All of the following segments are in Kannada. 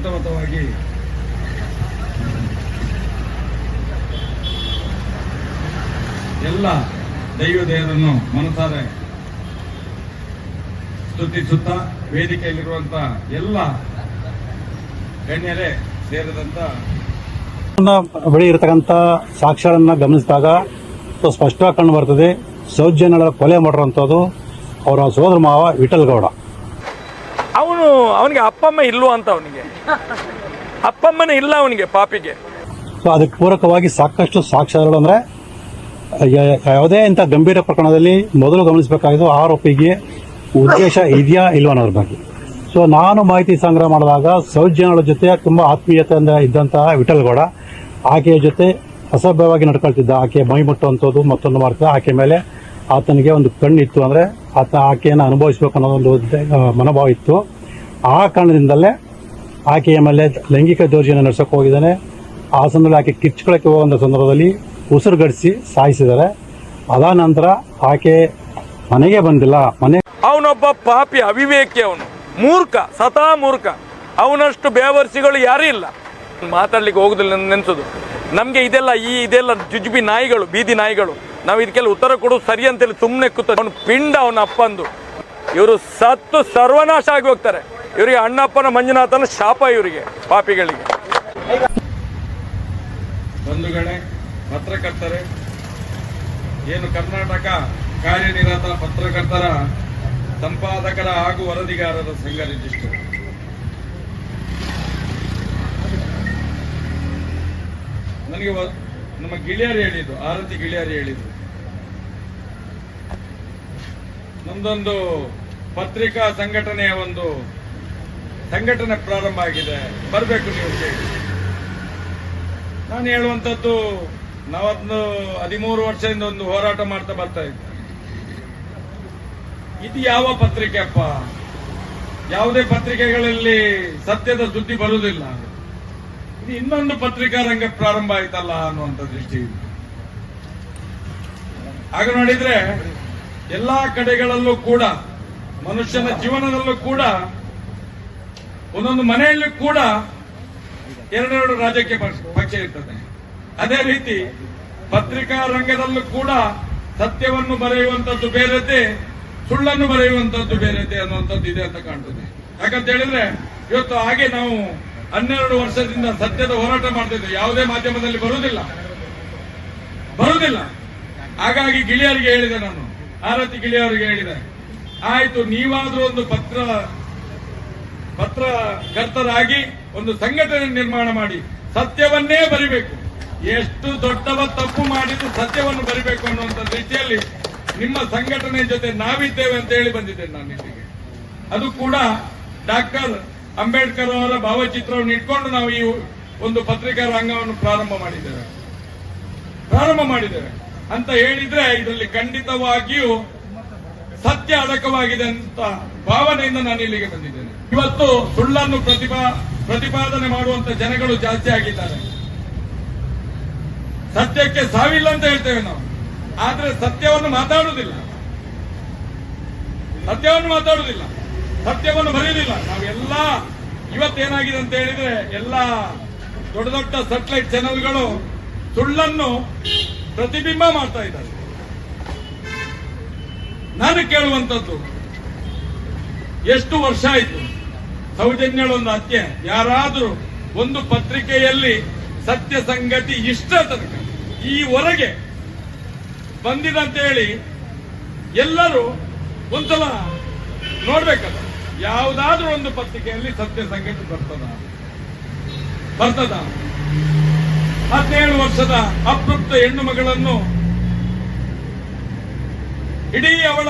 ಪ್ರಥಮತವಾಗಿ ಎಲ್ಲ ದೈವ ದೇವರನ್ನು ಮನಸಾರೆ ಸ್ತುತಿಸುತ್ತಾ ವೇದಿಕೆಯಲ್ಲಿರುವಂತ ಎಲ್ಲ ಗಣ್ಯರೇ ಸೇರಿದಂತ ಬಳಿ ಇರತಕ್ಕಂಥ ಸಾಕ್ಷರನ್ನ ಗಮನಿಸಿದಾಗ ಸ್ಪಷ್ಟವಾಗಿ ಕಂಡು ಬರ್ತದೆ. ಸೌಜನ್ಯಗಳ ಕೊಲೆ ಮಾಡಿರುವಂಥದ್ದು ಅವರ ಸೋದರ ಮಾವ ವಿಠಲ್ ಗೌಡ ಅವನು ಅವನಿಗೆ ಅಪ್ಪಮ್ಮ ಇಲ್ಲ ಅಂತ ಅವನಿಗೆ. ಅಪ್ಪಮ್ಮನೇ ಇಲ್ಲ ಅವನಿಗೆ ಪಾಪಿಗೆ. ಸೊ ಅದಕ್ಕೆ ಪೂರಕವಾಗಿ ಸಾಕಷ್ಟು ಸಾಕ್ಷ್ಯಗಳು ಅಂದರೆ ಯಾವುದೇ ಇಂಥ ಗಂಭೀರ ಪ್ರಕರಣದಲ್ಲಿ ಮೊದಲು ಗಮನಿಸಬೇಕಾಗಿದ್ದು ಆರೋಪಿಗೆ ಉದ್ದೇಶ ಇದೆಯಾ ಇಲ್ವಾ ಅನ್ನೋದ್ರ ಬಗ್ಗೆ. ಸೊ ನಾನು ಮಾಹಿತಿ ಸಂಗ್ರಹ ಮಾಡಿದಾಗ ಸೌಜನ್ಯಗಳ ಜೊತೆ ತುಂಬ ಆತ್ಮೀಯತೆಯಿಂದ ಇದ್ದಂತಹ ವಿಠಲ್ ಗೌಡ, ಆಕೆಯ ಜೊತೆ ಅಸಭ್ಯವಾಗಿ ನಡ್ಕೊಳ್ತಿದ್ದ. ಆಕೆ ಮೈ ಮುಟ್ಟುವಂಥದ್ದು ಮತ್ತೊಂದು ಮಾಡ್ತಿದ್ದ ಆಕೆ ಮೇಲೆ ಆತನಿಗೆ ಒಂದು ಕಣ್ಣಿತ್ತು ಅಂದರೆ ಆತ ಆಕೆಯನ್ನು ಅನುಭವಿಸಬೇಕು ಅನ್ನೋ ಒಂದು ಉದ್ದೇ- ಮನೋಭಾವ ಇತ್ತು. ಆ ಕಾರಣದಿಂದಲೇ ಆಕೆಯ ಮೇಲೆ ಲೈಂಗಿಕ ದೌರ್ಜನ್ಯ ನಡೆಸಕ್ಕೆ ಹೋಗಿದ್ದಾನೆ. ಆ ಸಂದರ್ಭದಲ್ಲಿ ಆಕೆ ಕಿರ್ಚ್ಕೊಳಕ್ಕೆ ಹೋಗುವಂಥ ಸಂದರ್ಭದಲ್ಲಿ ಉಸಿರುಗಡಿಸಿ ಸಾಯಿಸಿದ್ದಾರೆ. ಅದಾದ ನಂತರ ಆಕೆ ಮನೆಗೆ ಬಂದಿಲ್ಲ. ಮನೆ ಅವನೊಬ್ಬ ಪಾಪಿ ಅವಿವೇಕಿ ಅವನು. ಮೂರ್ಖ, ಸತಾ ಮೂರ್ಖ. ಅವನಷ್ಟು ಬೇವರ್ಸಿಗಳು ಯಾರೂ ಇಲ್ಲ. ಮಾತಾಡ್ಲಿಕ್ಕೆ ಹೋಗುದಿಲ್ಲ ನೆನ್ಸೋದು. ನಮಗೆ ಇದೆಲ್ಲ ಈ ಇದೆಲ್ಲ ಜುಜುಬಿ ನಾಯಿಗಳು, ಬೀದಿ ನಾಯಿಗಳು. ನಾವು ಇದಕ್ಕೆಲ್ಲ ಉತ್ತರ ಕೊಡೋದು ಸರಿ ಅಂತೇಳಿ ಸುಮ್ಮನೆ ಕೂತ ಅವನು ಪಿಂಡ ಅವನ ಅಪ್ಪಂದು ಇವರು ಸತ್ತು ಸರ್ವನಾಶ ಆಗಿ ಹೋಗ್ತಾರೆ. ಇವರಿಗೆ ಅಣ್ಣಪ್ಪನ ಮಂಜುನಾಥನ ಶಾಪ ಇವರಿಗೆ, ಪಾಪಿಗಳಿಗೆ. ಬಂಧುಗಳೇ, ಪತ್ರಕರ್ತರೇ, ಏನು ಕರ್ನಾಟಕ ಕಾರ್ಯನಿರತ ಪತ್ರಕರ್ತರ, ಸಂಪಾದಕರ ಹಾಗೂ ವರದಿಗಾರರ ಸಂಘ ರಿಜಿಸ್ಟರ್ ನನಗೆ ನಮ್ಮ ಗಿಳಿಯರು ಹೇಳಿದ್ದು ಆರತಿ ಗಿಳಿಯರು ಹೇಳಿದ್ದು ನಮ್ದೊಂದು ಪತ್ರಿಕಾ ಸಂಘಟನೆಯ ಒಂದು ಸಂಘಟನೆ ಪ್ರಾರಂಭ ಆಗಿದೆ. ಬರಬೇಕು ನೀವು ನಾನು ಹೇಳುವಂಥದ್ದು ನಾವೊಂದು ಹದಿಮೂರು ವರ್ಷದಿಂದ ಒಂದು ಹೋರಾಟ ಮಾಡ್ತಾ ಬರ್ತಾ ಇದ್ದೆ. ಇದು ಯಾವ ಪತ್ರಿಕೆ ಅಪ್ಪ? ಯಾವುದೇ ಪತ್ರಿಕೆಗಳಲ್ಲಿ ಸತ್ಯದ ಸುದ್ದಿ ಬರುವುದಿಲ್ಲ. ಇದು ಇನ್ನೊಂದು ಪತ್ರಿಕಾ ರಂಗ ಪ್ರಾರಂಭ ಆಯ್ತಲ್ಲ ಅನ್ನುವಂಥ ದೃಷ್ಟಿ ಆಗ ನೋಡಿದ್ರೆ, ಎಲ್ಲಾ ಕಡೆಗಳಲ್ಲೂ ಕೂಡ, ಮನುಷ್ಯನ ಜೀವನದಲ್ಲೂ ಕೂಡ ಒಂದೊಂದು ಮನೆಯಲ್ಲೂ ಕೂಡ ಎರಡೆರಡು ರಾಜಕೀಯ ಪಕ್ಷ ಇರ್ತದೆ. ಅದೇ ರೀತಿ ಪತ್ರಿಕಾ ರಂಗದಲ್ಲೂ ಕೂಡ ಸತ್ಯವನ್ನು ಬರೆಯುವಂತದ್ದು ಬೇರೆದೆ ಸುಳ್ಳನ್ನು ಬರೆಯುವಂತದ್ದು ಬೇರೆದೆ ಅನ್ನುವಂಥದ್ದು ಇದೆ ಅಂತ ಕಾಣ್ತದೆ. ಯಾಕಂತ ಹೇಳಿದ್ರೆ, ಇವತ್ತು ಹಾಗೆ ನಾವು ಹನ್ನೆರಡು ವರ್ಷದಿಂದ ಸತ್ಯದ ಹೋರಾಟ ಮಾಡ್ತಿದ್ವಿ ಯಾವುದೇ ಮಾಧ್ಯಮದಲ್ಲಿ ಬರುವುದಿಲ್ಲ. ಬರುವುದಿಲ್ಲ. ಹಾಗಾಗಿ ಗಿಳಿಯರಿಗೆ ಹೇಳಿದೆ ನಾನು. ಆರತಿ ಗಿಳಿಯವರಿಗೆ ಹೇಳಿದೆ. ಆಯ್ತು, ನೀವಾದ್ರೂ ಒಂದು ಪತ್ರ ಪತ್ರಕರ್ತರಾಗಿ ಒಂದು ಸಂಘಟನೆ ನಿರ್ಮಾಣ ಮಾಡಿ ಸತ್ಯವನ್ನೇ ಬರಿಬೇಕು. ಎಷ್ಟು ದೊಡ್ಡವ ತಪ್ಪು ಮಾಡಿದ್ರು ಸತ್ಯವನ್ನು ಬರಿಬೇಕು ಅನ್ನುವಂಥ ರೀತಿಯಲ್ಲಿ ನಿಮ್ಮ ಸಂಘಟನೆ ಜೊತೆ ನಾವಿದ್ದೇವೆ ಅಂತ ಹೇಳಿ ಬಂದಿದ್ದೇನೆ ನಾನು ಇಲ್ಲಿಗೆ. ಅದು ಕೂಡ ಡಾಕ್ಟರ್ ಅಂಬೇಡ್ಕರ್ ಅವರ ಭಾವಚಿತ್ರವನ್ನು ಇಟ್ಕೊಂಡು ನಾವು ಈ ಒಂದು ಪತ್ರಿಕಾ ರಂಗವನ್ನು ಪ್ರಾರಂಭ ಮಾಡಿದ್ದೇವೆ. ಪ್ರಾರಂಭ ಮಾಡಿದ್ದೇವೆ. ಅಂತ ಹೇಳಿದ್ರೆ ಇದರಲ್ಲಿ ಖಂಡಿತವಾಗಿಯೂ ಸತ್ಯ ಅಡಕವಾಗಿದೆ ಅಂತ ಭಾವನೆಯಿಂದ ನಾನು ಇಲ್ಲಿಗೆ ಬಂದಿದ್ದೇನೆ ಇವತ್ತು ಸುಳ್ಳನ್ನು ಪ್ರತಿಭಾ, ಪ್ರತಿಪಾದನೆ ಮಾಡುವಂತ ಜನಗಳು ಜಾಸ್ತಿ ಆಗಿದ್ದಾರೆ. ಸತ್ಯಕ್ಕೆ ಸಾವಿಲ್ಲ ಅಂತ ಹೇಳ್ತೇವೆ ನಾವು. ಆದ್ರೆ ಸತ್ಯವನ್ನು ಮಾತಾಡುವುದಿಲ್ಲ. ಸತ್ಯವನ್ನು ಮಾತಾಡುವುದಿಲ್ಲ. ಸತ್ಯವನ್ನು ಬರೆಯುವುದಿಲ್ಲ ನಾವೆಲ್ಲ ಇವತ್ತೇನಾಗಿದೆ ಅಂತ ಹೇಳಿದ್ರೆ ಎಲ್ಲ ದೊಡ್ಡ ದೊಡ್ಡ ಸೆಟಲೈಟ್ ಚಾನೆಲ್ಗಳು ಸುಳ್ಳನ್ನು ಪ್ರತಿಬಿಂಬ ಮಾಡ್ತಾ ಇದ್ದಾರೆ. ನಾನು ಕೇಳುವಂತದ್ದು ಎಷ್ಟು ವರ್ಷ ಆಯ್ತು? ಸೌಜನ್ಯಳೊಂದು ಹತ್ಯೆ. ಯಾರಾದರೂ ಒಂದು ಪತ್ರಿಕೆಯಲ್ಲಿ ಸತ್ಯ ಸಂಗತಿ ಇಷ್ಟ ತನಕ ಈ ಹೊರಗೆ ಬಂದಿದಂತ ಹೇಳಿ ಎಲ್ಲರೂ ಒಂದ್ಸಲ ನೋಡ್ಬೇಕಲ್ಲ, ಯಾವುದಾದ್ರೂ ಒಂದು ಪತ್ರಿಕೆಯಲ್ಲಿ ಸತ್ಯ ಸಂಗತಿ ಬರ್ತದ? ಬರ್ತದ? ಹದಿನೇಳು ವರ್ಷದ ಅಪೃಪ್ತ ಹೆಣ್ಣು ಮಗಳನ್ನು ಇಡೀ ಅವಳ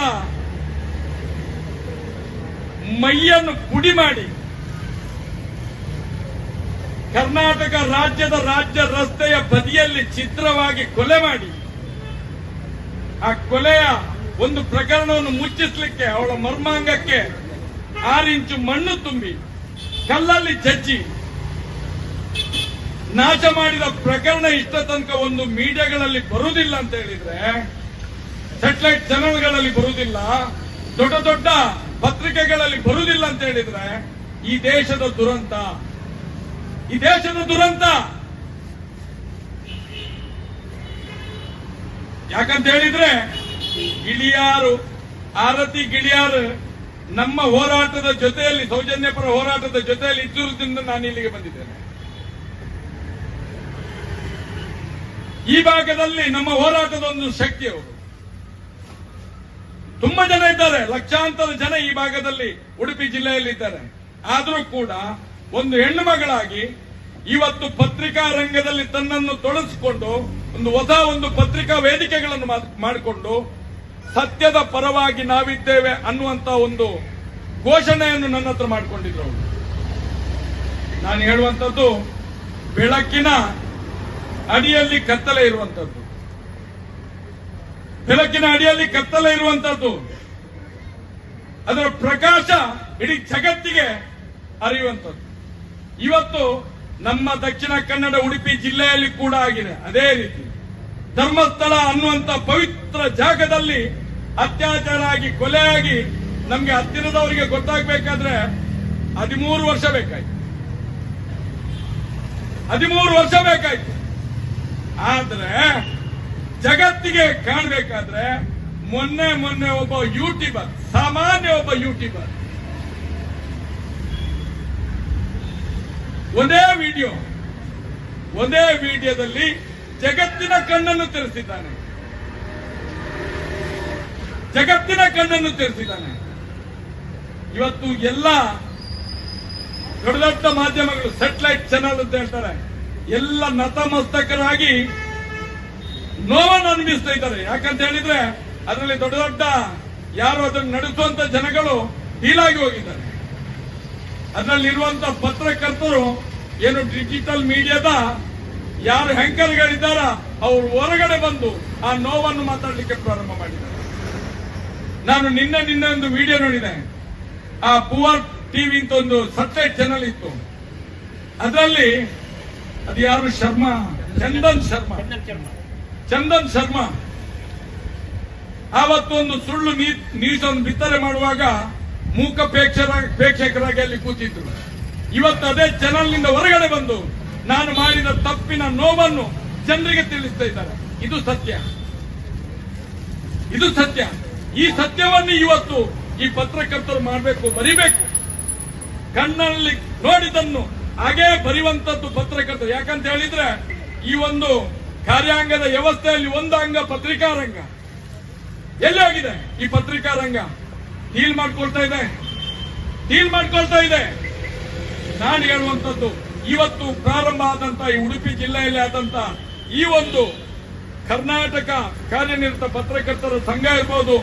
ಮೈಯನ್ನು ಪುಡಿ ಮಾಡಿ. ಕರ್ನಾಟಕ ರಾಜ್ಯದ ರಾಜ್ಯ ರಸ್ತೆಯ ಬದಿಯಲ್ಲಿ ಚಿತ್ರವಾಗಿ ಕೊಲೆ ಮಾಡಿ. ಆ ಕೊಲೆಯ ಒಂದು ಪ್ರಕರಣವನ್ನು ಮುಚ್ಚಿಸಲಿಕ್ಕೆ ಅವಳ ಮರ್ಮಾಂಗಕ್ಕೆ ಆರು ಇಂಚು ಮಣ್ಣು ತುಂಬಿ, ಕಲ್ಲಲ್ಲಿ ಜಜ್ಜಿ. ನಾಶ ಮಾಡಿದ ಪ್ರಕರಣ ಇಷ್ಟ ತನಕ ಒಂದು ಮೀಡಿಯಾಗಳಲ್ಲಿ ಬರುವುದಿಲ್ಲ ಅಂತ ಹೇಳಿದ್ರೆ, ಸೆಟಲೈಟ್ ಚಾನಲ್ಗಳಲ್ಲಿ ಬರುವುದಿಲ್ಲ. ದೊಡ್ಡ ದೊಡ್ಡ ಪತ್ರಿಕೆಗಳಲ್ಲಿ ಬರುವುದಿಲ್ಲ ಅಂತ ಹೇಳಿದ್ರೆ, ಈ ದೇಶದ ದುರಂತ, ಈ ದೇಶದ ದುರಂತ! ಯಾಕಂತ ಹೇಳಿದ್ರೆ, ಗಿಳಿಯಾರು, ಆರತಿ ಗಿಳಿಯಾರು ನಮ್ಮ ಹೋರಾಟದ ಜೊತೆಯಲ್ಲಿ ಸೌಜನ್ಯ ಪರ ಹೋರಾಟದ ಜೊತೆಯಲ್ಲಿ ಇದ್ದುದರಿಂದ ನಾನು ಇಲ್ಲಿಗೆ ಬಂದಿದ್ದೇನೆ. ಈ ಭಾಗದಲ್ಲಿ ನಮ್ಮ ಹೋರಾಟದ ಒಂದು ಶಕ್ತಿ ಅವರು ತುಂಬಾ ಜನ ಇದ್ದಾರೆ. ಲಕ್ಷಾಂತರ ಜನ ಈ ಭಾಗದಲ್ಲಿ ಉಡುಪಿ ಜಿಲ್ಲೆಯಲ್ಲಿ ಇದ್ದಾರೆ ಆದರೂ ಕೂಡ ಒಂದು ಹೆಣ್ಣು ಮಗಳಾಗಿ ಇವತ್ತು ಪತ್ರಿಕಾ ರಂಗದಲ್ಲಿ ತನ್ನನ್ನು ತೊಡಗಿಸಿಕೊಂಡು ಒಂದು ಹೊಸ ಒಂದು ಪತ್ರಿಕಾ ವೇದಿಕೆಗಳನ್ನು ಮಾಡಿಕೊಂಡು ಸತ್ಯದ ಪರವಾಗಿ ನಾವಿದ್ದೇವೆ ಅನ್ನುವಂತ ಒಂದು ಘೋಷಣೆಯನ್ನು ನನ್ನ ಹತ್ರ ಮಾಡಿಕೊಂಡಿದ್ರು ನಾನು ಹೇಳುವಂತದ್ದು ಬೆಳಕಿನ ಅಡಿಯಲ್ಲಿ ಕತ್ತಲೆ ಇರುವಂತದ್ದು ಬೆಳಕಿನ ಅಡಿಯಲ್ಲಿ ಕತ್ತಲ ಇರುವಂತದ್ದು. ಅದರ ಪ್ರಕಾಶ ಇಡೀ ಜಗತ್ತಿಗೆ ಅರಿಯುವಂಥದ್ದು ಇವತ್ತು ನಮ್ಮ ದಕ್ಷಿಣ ಕನ್ನಡ, ಉಡುಪಿ ಜಿಲ್ಲೆಯಲ್ಲಿ ಕೂಡ ಆಗಿದೆ. ಅದೇ ರೀತಿ ಧರ್ಮಸ್ಥಳ ಅನ್ನುವಂತ ಪವಿತ್ರ ಜಾಗದಲ್ಲಿ ಅತ್ಯಾಚಾರ ಆಗಿ ಕೊಲೆಯಾಗಿ ನಮ್ಗೆ ಹತ್ತಿರದವರಿಗೆ ಗೊತ್ತಾಗ್ಬೇಕಾದ್ರೆ ಹದಿಮೂರು ವರ್ಷ ಬೇಕಾಯ್ತು. ಹದಿಮೂರು ವರ್ಷ ಬೇಕಾಯ್ತು. ಆದ್ರೆ ಜಗತ್ತಿಗೆ ಕಾಣಬೇಕಾದ್ರೆ ಮೊನ್ನೆ ಮೊನ್ನೆ ಒಬ್ಬ ಯೂಟ್ಯೂಬರ್, ಸಾಮಾನ್ಯ ಒಬ್ಬ ಯೂಟ್ಯೂಬರ್. ಒಂದೇ ವಿಡಿಯೋ, ಒಂದೇ ವಿಡಿಯೋದಲ್ಲಿ ಜಗತ್ತಿನ ಕಣ್ಣನ್ನು ತೆರೆಸಿದ್ದಾನೆ. ಜಗತ್ತಿನ ಕಣ್ಣನ್ನು ತೆರೆಸಿದ್ದಾನೆ. ಇವತ್ತು ಎಲ್ಲ ದೊಡ್ಡ ದೊಡ್ಡ ಮಾಧ್ಯಮಗಳು ಸೆಟ್ಲೈಟ್ ಚಾನಲ್ ಅಂತ ಹೇಳ್ತಾರೆ. ಎಲ್ಲ ನತಮಸ್ತಕರಾಗಿ ನೋವನ್ನು ಅನುಭವಿಸ್ತಾ ಇದ್ದಾರೆ. ಯಾಕಂತ ಹೇಳಿದ್ರೆ ಅದರಲ್ಲಿ ದೊಡ್ಡ ದೊಡ್ಡ ಯಾರು ಅದನ್ನು ನಡೆಸುವಂತ ಜನಗಳು ಹೀಲಾಗಿ ಹೋಗಿದ್ದಾರೆ. ಅದರಲ್ಲಿರುವಂತ ಪತ್ರಕರ್ತರು ಏನು ಡಿಜಿಟಲ್ ಮೀಡಿಯಾದ ಯಾರು ಹ್ಯಾಂಕರ್ಗಳಿದ್ದಾರ ಅವರು ಹೊರಗಡೆ ಬಂದು ಆ ನೋವನ್ನು ಮಾತಾಡಲಿಕ್ಕೆ ಪ್ರಾರಂಭ ಮಾಡಿದ್ದಾರೆ. ನಾನು ನಿನ್ನೆ ನಿನ್ನೆ ಒಂದು ವಿಡಿಯೋ ನೋಡಿದೆ. ಆ ಪುವರ್ ಟಿವಿ ಅಂತ ಒಂದು ಸಟಲೈಟ್ ಚಾನಲ್ ಇತ್ತು. ಅದರಲ್ಲಿ ಅದು ಯಾರು ಶರ್ಮಾ. ಚಂದನ್ ಶರ್ಮಾ. ಚಂದನ್ ಶರ್ಮಾ ಆವತ್ತೊಂದು ಸುಳ್ಳು ನ್ಯೂಸ್ ಅನ್ನು ಬಿತ್ತನೆ ಮಾಡುವಾಗ ಮೂಕ ಪ್ರೇಕ್ಷಕರಾಗಿ ಅಲ್ಲಿ ಕೂತಿದ್ರು. ಇವತ್ತು ಅದೇ ಚಾನಲ್ನಿಂದ ಹೊರಗಡೆ ಬಂದು ನಾನು ಮಾಡಿದ ತಪ್ಪಿನ ನೋವನ್ನು ಜನರಿಗೆ ತಿಳಿಸ್ತಾ ಇದ್ದಾರೆ. ಇದು ಸತ್ಯ. ಇದು ಸತ್ಯ. ಈ ಸತ್ಯವನ್ನು ಇವತ್ತು ಈ ಪತ್ರಕರ್ತರು ಮಾಡಬೇಕು, ಬರಿಬೇಕು. ಕಣ್ಣಲ್ಲಿ ನೋಡಿದನ್ನು ಹಾಗೇ ಬರೆಯುವಂತದ್ದು ಪತ್ರಕರ್ತರು. ಯಾಕಂತ ಹೇಳಿದ್ರೆ ಈ ಒಂದು ಕಾರ್ಯಾಂಗದ ವ್ಯವಸ್ಥೆಯಲ್ಲಿ ಒಂದು ಅಂಗ ಪತ್ರಿಕಾ ರಂಗ. ಎಲ್ಲಿ ಹೋಗಿದೆ ಈ ಪತ್ರಿಕಾ ರಂಗ? ಡೀಲ್ ಮಾಡ್ಕೊಳ್ತಾ ಇದೆ. ಹೀಲ್ ಮಾಡ್ಕೊಳ್ತಾ ಇದೆ. ನಾನು ಹೇಳುವಂತದ್ದು ಇವತ್ತು ಪ್ರಾರಂಭ ಆದಂತ ಈ ಉಡುಪಿ ಜಿಲ್ಲೆಯಲ್ಲಿ ಆದಂತ ಈ ಒಂದು ಕರ್ನಾಟಕ ಕಾರ್ಯನಿರತ ಪತ್ರಕರ್ತರ ಸಂಘ ಇರ್ಬೋದು,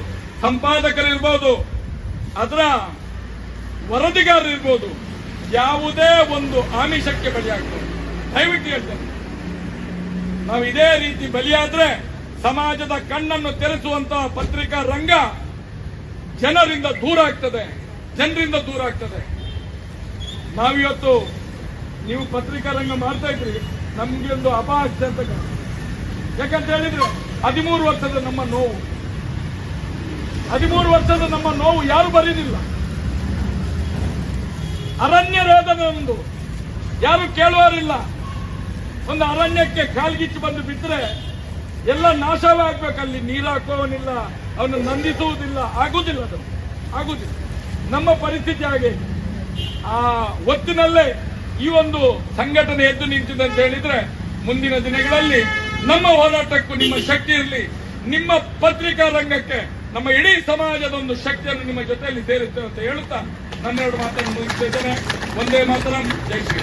ಸಂಪಾದಕರಿರ್ಬೋದು, ಅದರ ವರದಿಗಾರರಿರ್ಬೋದು, ಯಾವುದೇ ಒಂದು ಆಮಿಷಕ್ಕೆ ಬಲಿಯಾಗ್ತದೆ ದಯವಿಟ್ಟು ಹೇಳ್ತೇನೆ. ನಾವು ಇದೇ ರೀತಿ ಬಲಿಯಾದ್ರೆ ಸಮಾಜದ ಕಣ್ಣನ್ನು ತೆರೆಸುವಂತಹ ಪತ್ರಿಕಾ ರಂಗ ಜನರಿಂದ ದೂರ ಆಗ್ತದೆ, ಜನರಿಂದ ದೂರ ಆಗ್ತದೆ. ನಾವಿವತ್ತು ನೀವು ಪತ್ರಿಕಾ ರಂಗ ಮಾಡ್ತಾ ಇದ್ರಿ, ನಮ್ಗೆ ಒಂದು ಅಪಹಾಸ್ಯ ಅಂತ. ಯಾಕಂತ ಹೇಳಿದ್ರೆ, ಹದಿಮೂರು ವರ್ಷದ ನಮ್ಮ ನೋವು. ಹದಿಮೂರು ವರ್ಷದ ನಮ್ಮ ನೋವು ಯಾರು ಬರೀದಿಲ್ಲ. ಅರಣ್ಯ ರೋಧನ ಒಂದು. ಯಾರು ಕೇಳುವರಿಲ್ಲ ಒಂದು ಅರಣ್ಯಕ್ಕೆ ಕಾಲ್ಗಿಚ್ಚು ಬಂದು ಬಿದ್ದರೆ ಎಲ್ಲ ನಾಶವೇ ಆಗ್ಬೇಕು ಅಲ್ಲಿ ನೀರು ಹಾಕುವವನಿಲ್ಲ ಅವನು ನಂದಿಸುವುದಿಲ್ಲ. ಆಗುವುದಿಲ್ಲ ಅದು. ಆಗುವುದಿಲ್ಲ ನಮ್ಮ ಪರಿಸ್ಥಿತಿ ಹಾಗೆ. ಆ ಒತ್ತಿನಲ್ಲೇ ಈ ಒಂದು ಸಂಘಟನೆ ಎದ್ದು ನಿಂತಿದೆ ಅಂತ ಹೇಳಿದ್ರೆ ಮುಂದಿನ ದಿನಗಳಲ್ಲಿ ನಮ್ಮ ಹೋರಾಟಕ್ಕೂ ನಿಮ್ಮ ಶಕ್ತಿ ಇರಲಿ. ನಿಮ್ಮ ಪತ್ರಿಕಾ ರಂಗಕ್ಕೆ, ನಮ್ಮ ಇಡೀ ಸಮಾಜದ ಒಂದು ಶಕ್ತಿಯನ್ನು ನಿಮ್ಮ ಜೊತೆಯಲ್ಲಿ ಸೇರುತ್ತೆ ಅಂತ ಹೇಳುತ್ತಾ ನನ್ನೆರಡು ಮಾತನ್ನು ಮುಗಿಸ್ತಾ ಇದ್ದೇನೆ ಒಂದೇ ಮಾತ್ರ. ಜೈ ಶ್ರೀ